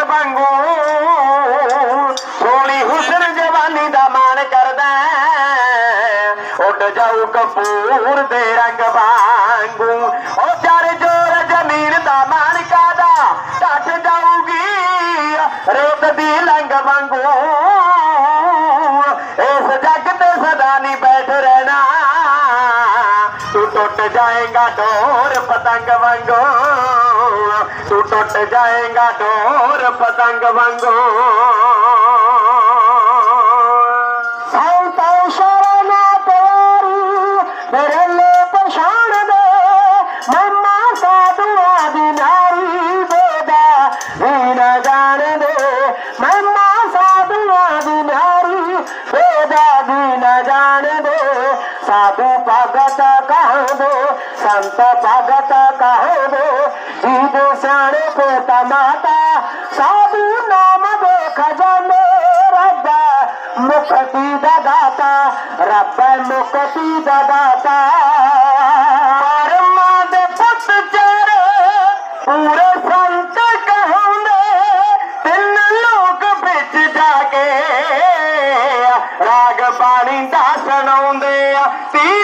ਵਾਂਗੂ। ਸੋਹਣੀ ਹੁਸਨ ਜਵਾਨੀ ਦਾ ਮਾਣ ਕਰਦਾ ਉੱਡ ਜਾਊ ਕਪੂਰ ਦੇ ਰੰਗ ਵਾਂਗੂ। ਉਹ ਚਾਰ ਜੋਰ ਜ਼ਮੀਨ ਦਾ ਮਾਣ ਕਾਦਾ ਟੱਟ ਜਾਊਗੀ ਰੇਤ ਦੀ ਲੰਗ ਵਾਂਗੂ। ਇਸ ਜੱਗ ਤੇ ਸਦਾ ਨਹੀਂ ਬੈਠ ਰਹਿਣਾ। ਤੂੰ ਟੁੱਟ ਜਾਏਗਾ ਡੋਰ ਪਤੰਗ ਵਾਂਗੂ। ਤੂੰ ਟੁੱਟ ਜਾਏਗਾ ਡੋਰ ਪਤੰਗ ਵਾਂਗੂ। ਭਗਤ ਕਹਾਂਦੇ ਸੰਤ ਭਗਤ ਕਹਾਂਦੇ ਜੀਦੇ ਸਿਆਣੇ ਪੋਤਾ ਮਾਤਾ, ਸਾਧੂ ਨਾਮ ਦੇ ਖਜ਼ਾਨੇ ਰੱਬਾ ਮੁਕਤੀ ਦਾ ਦਾਤਾ, ਰੱਬ ਮੁਕਤੀ ਦਾ ਦਾਤਾ। ਪਰਮਾ ਦੇ ਪੁੱਤ ਚਾਰੇ ਪੂਰੇ ਸੰਤ ਕਹਾਉਂਦੇ, ਤਿੰਨ ਲੋਕ ਵਿੱਚ ਜਾ ਕੇ ਰਾਗ ਬਾਣੀ ਦਾ ਸੁਣਾਉਂਦੇ ਆ। ਤਿੰਨ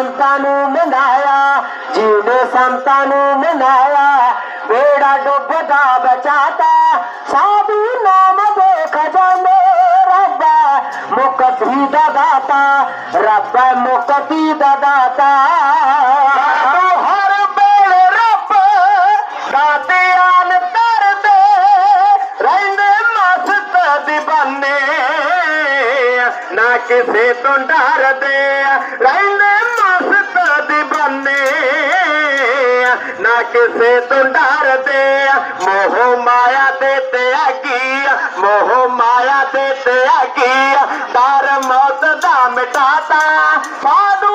संतानों मनाया जीने संतानों मनाया बेड़ा डुबदा बचाता, साधु नाम देख जाने रब्बा मुक्ति दाता रब्बा मुक्ति तो दाता किसे तो डर दे नक से तो मोह माया देते मोह माया देते आगी। डर मौत दा मिटाता साधु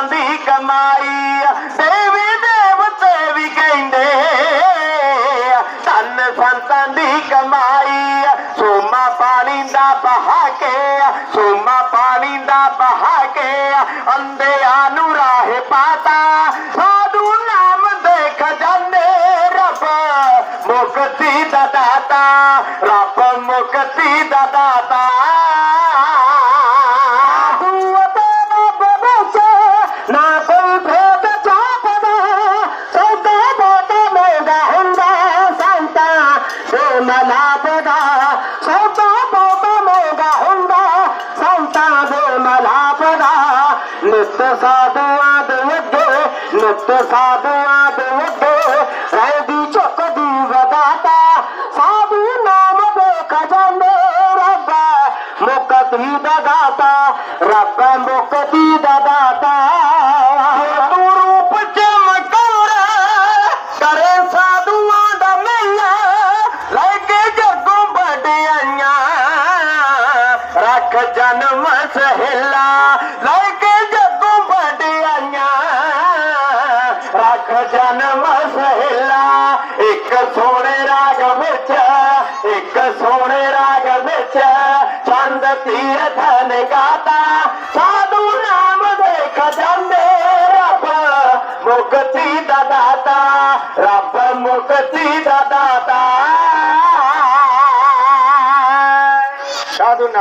ਸੰਤਾਂ ਦੀ ਕਮਾਈ ਦੇਵੀ ਦੇਵਤੇ ਵੀ ਕਹਿੰਦੇ ਧੰਨ ਸੰਤਾਂ ਦੀ ਕਮਾਈ ਸੋਮਾ ਪਾਣੀ ਦਾ ਬਹਾ ਕੇ ਸੋਮਾ ਪਾਣੀ ਦਾ ਬਹਾ ਕੇ ਅੰਧਿਆਂ ਨੂੰ ਰਾਹ ਪਾਤਾ, ਸਾਧੂ ਨਾਮ ਦੇ ਖਜ਼ਾਨੇ ਰੱਬ। ਮੁਕਤੀ ਦਾ ਦਾਤਾ, ਰੱਬ ਮੁਕਤੀ ਦਾ ਦਾਤਾ। ਸਾਧੂਆਂ ਦੇ ਅੱਗੇ ਨਿੱਤ ਸਾਧੂਆਂ ਦੇ ਅੱਗੇ ਰਹਿਦੀ ਚੁੱਕਦੀ ਵਦਾਤਾ। ਸਾਧੂ ਨਾਮ ਦੇ ਖਜ਼ਾਨੇ ਰੱਬਾ ਮੁਕਤੀ ਦਾ ਦਾਤਾ ਰੱਬ ਮੁਕਤੀ ਦਾ ਦਾਤਾ ਜਨਮ ਰੂਪ ਸੋਹਣੇ ਰਾਗ ਵਿੱਚ ਇੱਕ ਸੋਹਣੇ ਰਾਗ ਵਿੱਚ ਚੰਦ ਤੀਰਥ ਨੇ ਗਾਤਾ ਸਾਧੂ ਨਾਮ ਦੇ ਖਜ਼ਾਨੇ ਰੱਬ ਮੁਕਤੀ ਦਾ ਦਾਤਾ ਰੱਬ ਮੁਕਤੀ ਦਾ ਦਾਤਾ ਸਾਧੂ ਨਾਮ